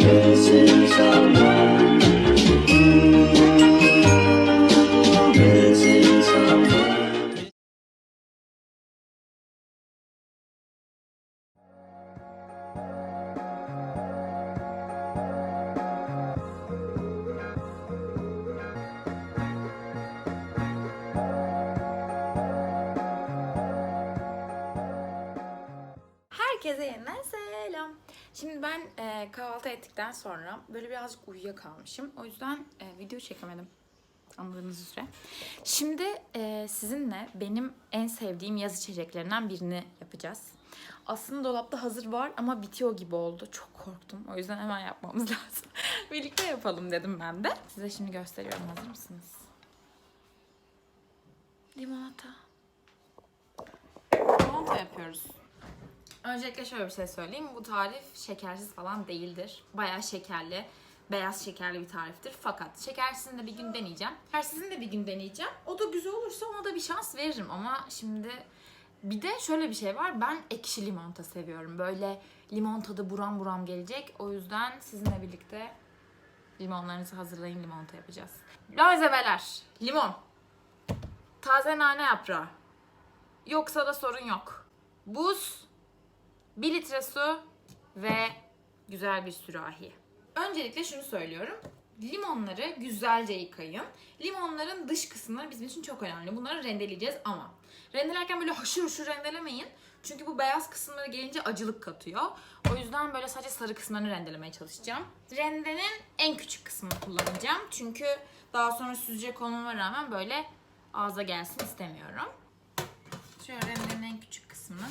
This is our çekemedim. Anladığınız üzere. Şimdi e, sizinle benim en sevdiğim yaz içeceklerinden birini yapacağız. Aslında dolapta hazır var ama bitiyor gibi oldu. Çok korktum. O yüzden hemen yapmamız lazım. Birlikte yapalım dedim ben de. Size şimdi gösteriyorum. Hazır mısınız? Limonata. Limonata yapıyoruz. Öncelikle şöyle bir şey söyleyeyim. Bu tarif şekersiz falan değildir. Bayağı şekerli, beyaz şekerli bir tariftir. Fakat şekersizini de bir gün deneyeceğim. Şekersizini de bir gün deneyeceğim. O da güzel olursa ona da bir şans veririm. Ama şimdi bir de şöyle bir şey var. Ben ekşi limonata seviyorum. Böyle limon tadı buram buram gelecek. O yüzden sizinle birlikte limonlarınızı hazırlayın limonata yapacağız. Malzemeler. Limon. Taze nane yaprağı. Yoksa da sorun yok. Buz, 1 litre su ve güzel bir sürahi. Öncelikle şunu söylüyorum. Limonları güzelce yıkayın. Limonların dış kısımları bizim için çok önemli. Bunları rendeleyeceğiz ama rendelerken böyle haşır huşur rendelemeyin. Çünkü bu beyaz kısımları gelince acılık katıyor. O yüzden böyle sadece sarı kısımlarını rendelemeye çalışacağım. Rendenin en küçük kısmını kullanacağım. Çünkü daha sonra süzecek olmama rağmen böyle ağza gelsin istemiyorum. Şöyle rendenin en küçük kısmını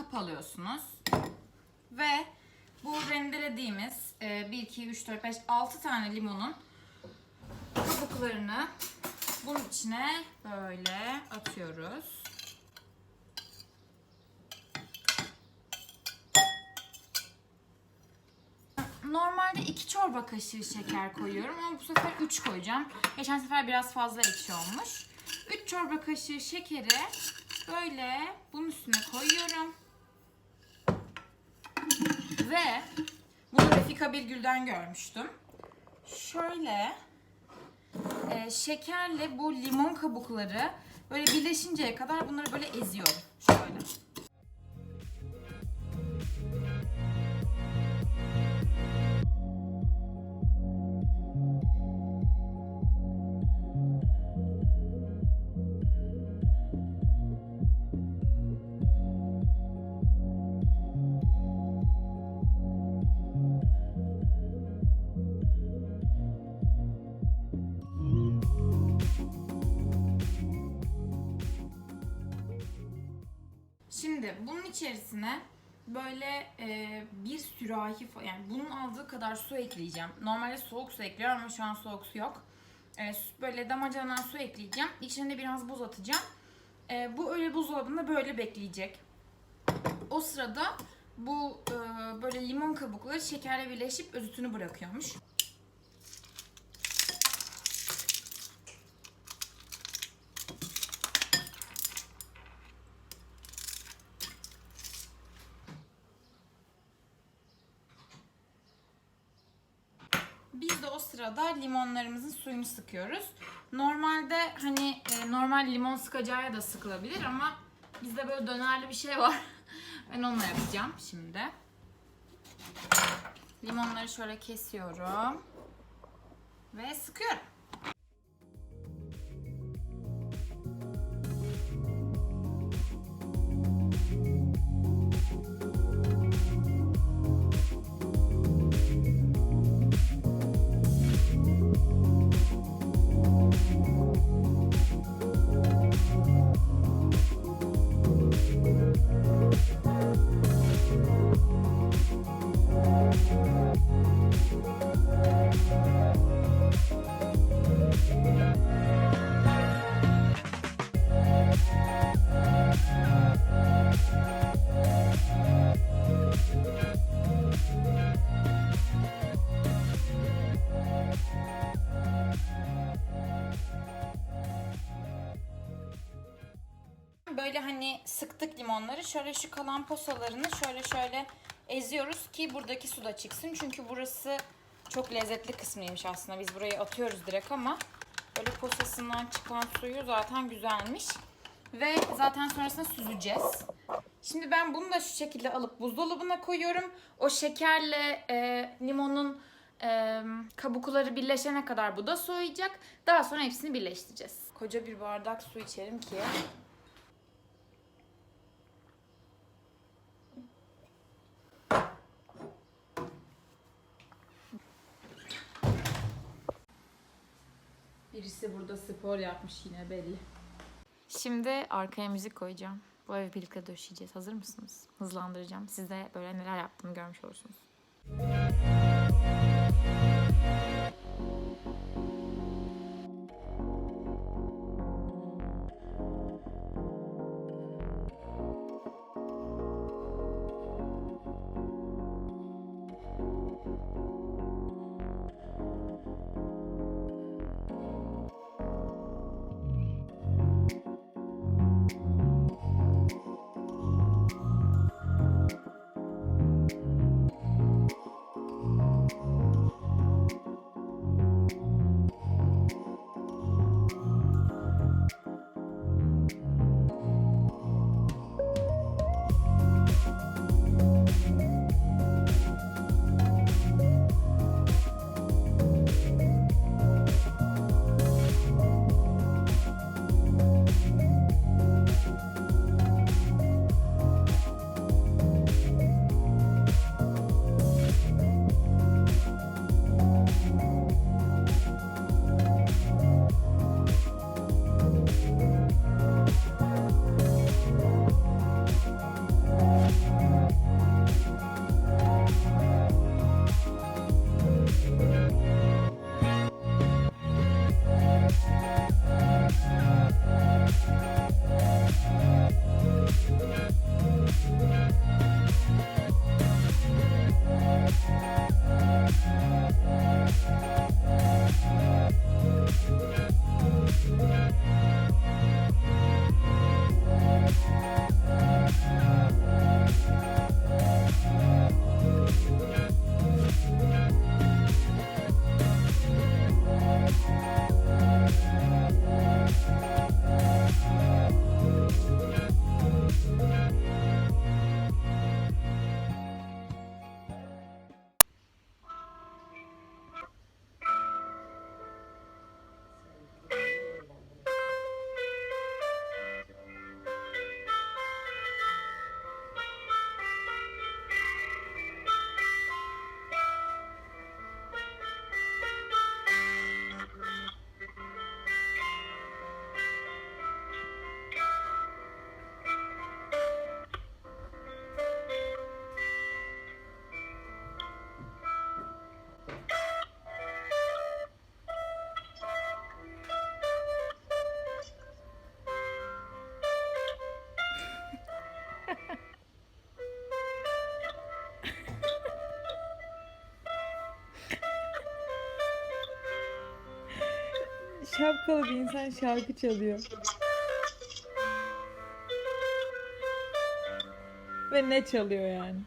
kap alıyorsunuz. Ve bu rendelediğimiz e, 1, 2, 3, 4, 5, 6 tane limonun kabuklarını bunun içine böyle atıyoruz. Normalde 2 çorba kaşığı şeker koyuyorum ama bu sefer 3 koyacağım. Geçen sefer biraz fazla ekşi olmuş. 3 çorba kaşığı şekeri böyle bunun üstüne koyuyorum. Ve bunu Refika Birgül'den görmüştüm. Şöyle e, şekerle bu limon kabukları böyle birleşinceye kadar bunları böyle eziyorum. Şöyle. İçerisine böyle e, bir sürahi yani bunun aldığı kadar su ekleyeceğim. Normalde soğuk su ekliyorum ama şu an soğuk su yok. E, böyle damacana su ekleyeceğim. İçine biraz buz atacağım. E, bu öyle buzdolabında böyle bekleyecek. O sırada bu e, böyle limon kabukları şekerle birleşip özütünü bırakıyormuş. Biz de o sırada limonlarımızın suyunu sıkıyoruz. Normalde hani e, normal limon sıkacağı da sıkılabilir ama bizde böyle dönerli bir şey var. ben onunla yapacağım şimdi. Limonları şöyle kesiyorum ve sıkıyorum. Hani sıktık limonları. Şöyle şu kalan posalarını şöyle şöyle eziyoruz ki buradaki su da çıksın. Çünkü burası çok lezzetli kısmıymış aslında. Biz burayı atıyoruz direkt ama böyle posasından çıkan suyu zaten güzelmiş. Ve zaten sonrasında süzeceğiz. Şimdi ben bunu da şu şekilde alıp buzdolabına koyuyorum. O şekerle e, limonun e, kabukları birleşene kadar bu da soğuyacak. Daha sonra hepsini birleştireceğiz. Koca bir bardak su içerim ki Birisi burada spor yapmış yine belli. Şimdi arkaya müzik koyacağım. Bu evi birlikte döşeyeceğiz. Hazır mısınız? Hızlandıracağım. Siz de böyle neler yaptığımı görmüş olursunuz. Şapkalı bir insan şarkı çalıyor. Ve ne çalıyor yani?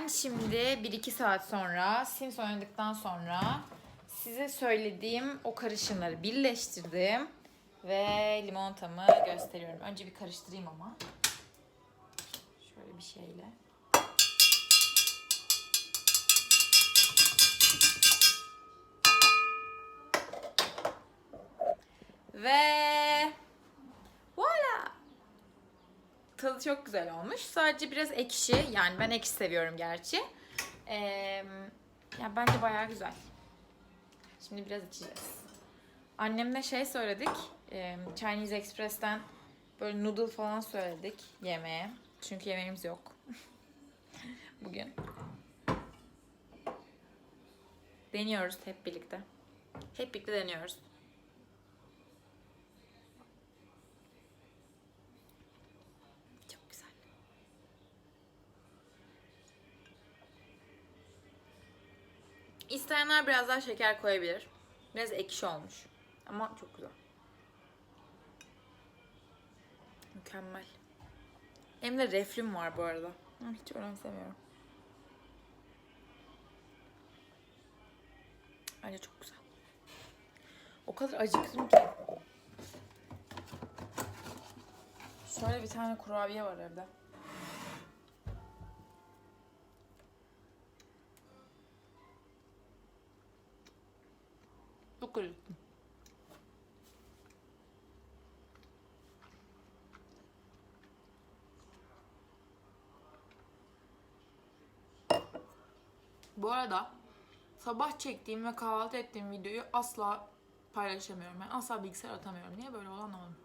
Ben şimdi 1-2 saat sonra Sims oynadıktan sonra size söylediğim o karışımları birleştirdim ve limonatamı gösteriyorum. Önce bir karıştırayım ama. Şöyle bir şeyle. Ve Tadı çok güzel olmuş. Sadece biraz ekşi. Yani ben ekşi seviyorum gerçi. Ee, ya bence bayağı güzel. Şimdi biraz içeceğiz. Annemle şey söyledik. e, Chinese Express'ten böyle noodle falan söyledik yemeğe. Çünkü yemeğimiz yok. Bugün. Deniyoruz hep birlikte. Hep birlikte deniyoruz. Çok güzel. İsteyenler biraz daha şeker koyabilir. Biraz ekşi olmuş. Ama çok güzel. Mükemmel. Hem de reflüm var bu arada. Hiç önemsemiyorum. Bence çok güzel. O kadar acıktım ki. Şöyle bir tane kurabiye var evde. Çok acıktım. Bu arada sabah çektiğim ve kahvaltı ettiğim videoyu asla paylaşamıyorum. Yani asla bilgisayar atamıyorum. Niye böyle olan anlamadım.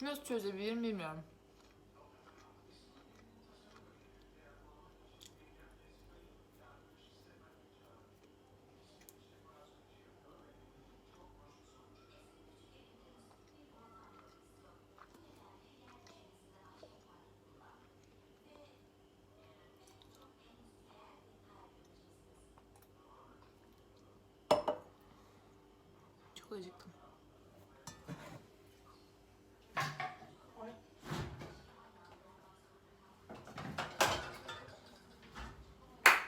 Nasıl çözebilirim bilmiyorum. Çok acıktım.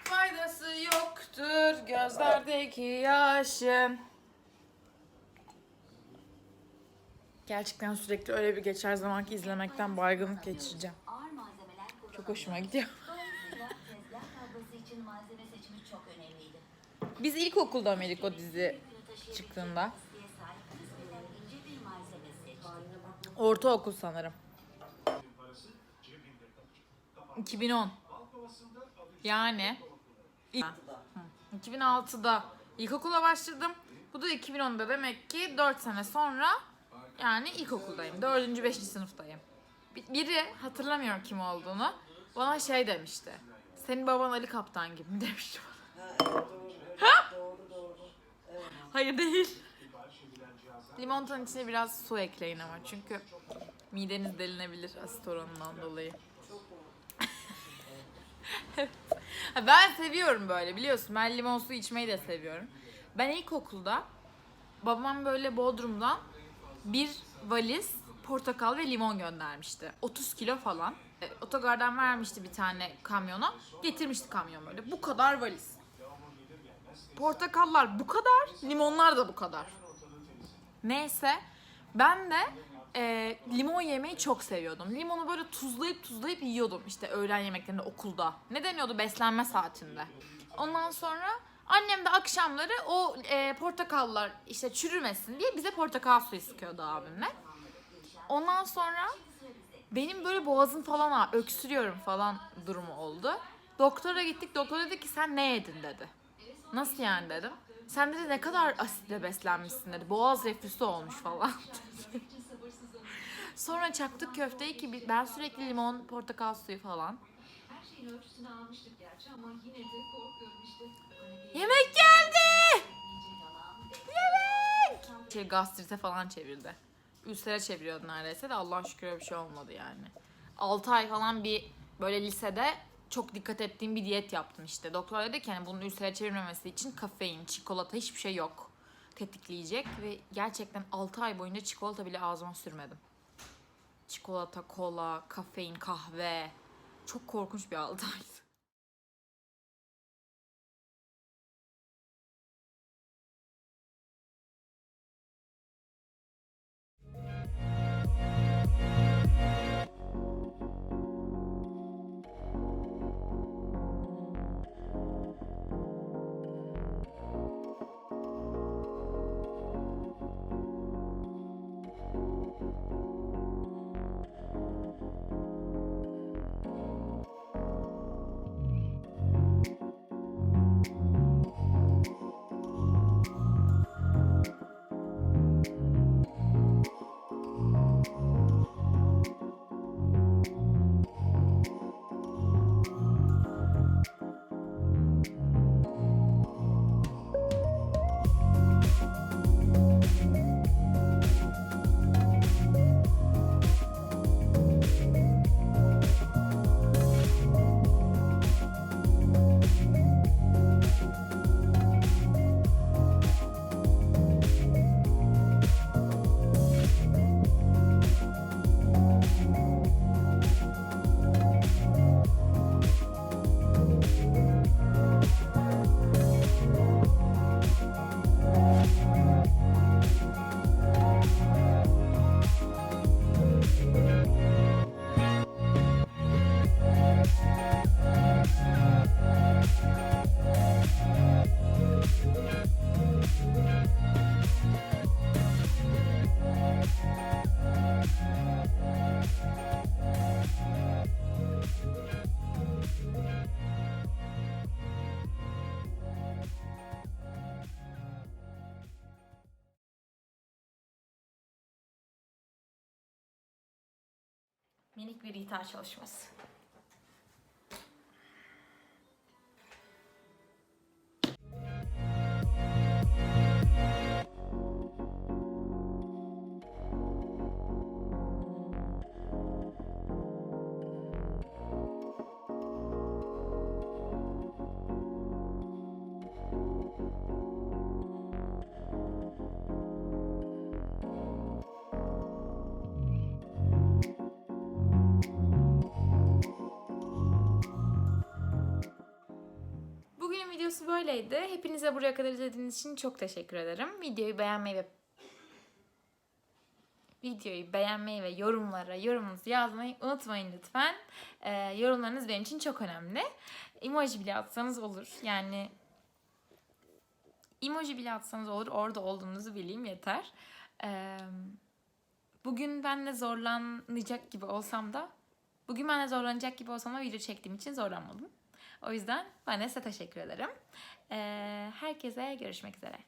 Faydası yoktur gözlerdeki yaşın. Gerçekten sürekli öyle bir geçer zamanki izlemekten baygınlık geçireceğim. Çok hoşuma gidiyor. Dolayısıyla tezgah tablası için malzeme seçimi çok önemliydi. Biz ilkokulda o dizi çıktığında? Ortaokul sanırım. 2010. Yani Hı, 2006'da ilkokula başladım. Bu da 2010'da demek ki 4 sene sonra yani ilkokuldayım. 4. 5. sınıftayım. Bir- Biri hatırlamıyorum kim olduğunu. Bana şey demişti. Senin baban Ali Kaptan gibi mi demişti bana. Hayır değil. Limonatanın içine biraz su ekleyin ama çünkü mideniz delinebilir asit oranından dolayı. Ben seviyorum böyle biliyorsun. Ben limon suyu içmeyi de seviyorum. Ben ilkokulda babam böyle Bodrum'dan bir valiz portakal ve limon göndermişti. 30 kilo falan. E, Otogardan vermişti bir tane kamyona. Getirmişti kamyon böyle. Bu kadar valiz. Portakallar bu kadar, limonlar da bu kadar. Neyse ben de e, limon yemeyi çok seviyordum. Limonu böyle tuzlayıp tuzlayıp yiyordum işte öğlen yemeklerinde okulda. Ne deniyordu beslenme saatinde. Ondan sonra annem de akşamları o e, portakallar işte çürümesin diye bize portakal suyu sıkıyordu abimle. Ondan sonra benim böyle boğazım falan ağ- öksürüyorum falan durumu oldu. Doktora gittik. Doktor dedi ki sen ne yedin dedi. Nasıl yani dedim. Sen dedi ne kadar asitle beslenmişsin dedi. Boğaz reflüsü olmuş falan. Sonra çaktık köfteyi ki ben sürekli limon, portakal suyu falan. Her şeyin ölçüsünü almıştık gerçi ama yine de korkuyorum işte. Yemek geldi! Yemek! Şey gastrite falan çevirdi. Ülsere çeviriyordu neredeyse de Allah'a şükür bir şey olmadı yani. 6 ay falan bir böyle lisede çok dikkat ettiğim bir diyet yaptım işte. Doktor dedi ki hani bunun ülsere çevirmemesi için kafein, çikolata hiçbir şey yok. tetikleyecek ve gerçekten 6 ay boyunca çikolata bile ağzıma sürmedim. Çikolata, kola, kafein, kahve. Çok korkunç bir 6 aydı. Minik bir gitar çalışması. Videosu böyleydi. Hepinize buraya kadar izlediğiniz için çok teşekkür ederim. Videoyu beğenmeyi ve videoyu beğenmeyi ve yorumlara yorumunuzu yazmayı unutmayın lütfen. Ee, yorumlarınız benim için çok önemli. Emoji bile atsanız olur. Yani emoji bile atsanız olur. Orada olduğunuzu bileyim yeter. Ee, bugün benle zorlanacak gibi olsam da bugün benle zorlanacak gibi olsam da video çektiğim için zorlanmadım. O yüzden ben de size teşekkür ederim. Ee, herkese görüşmek üzere.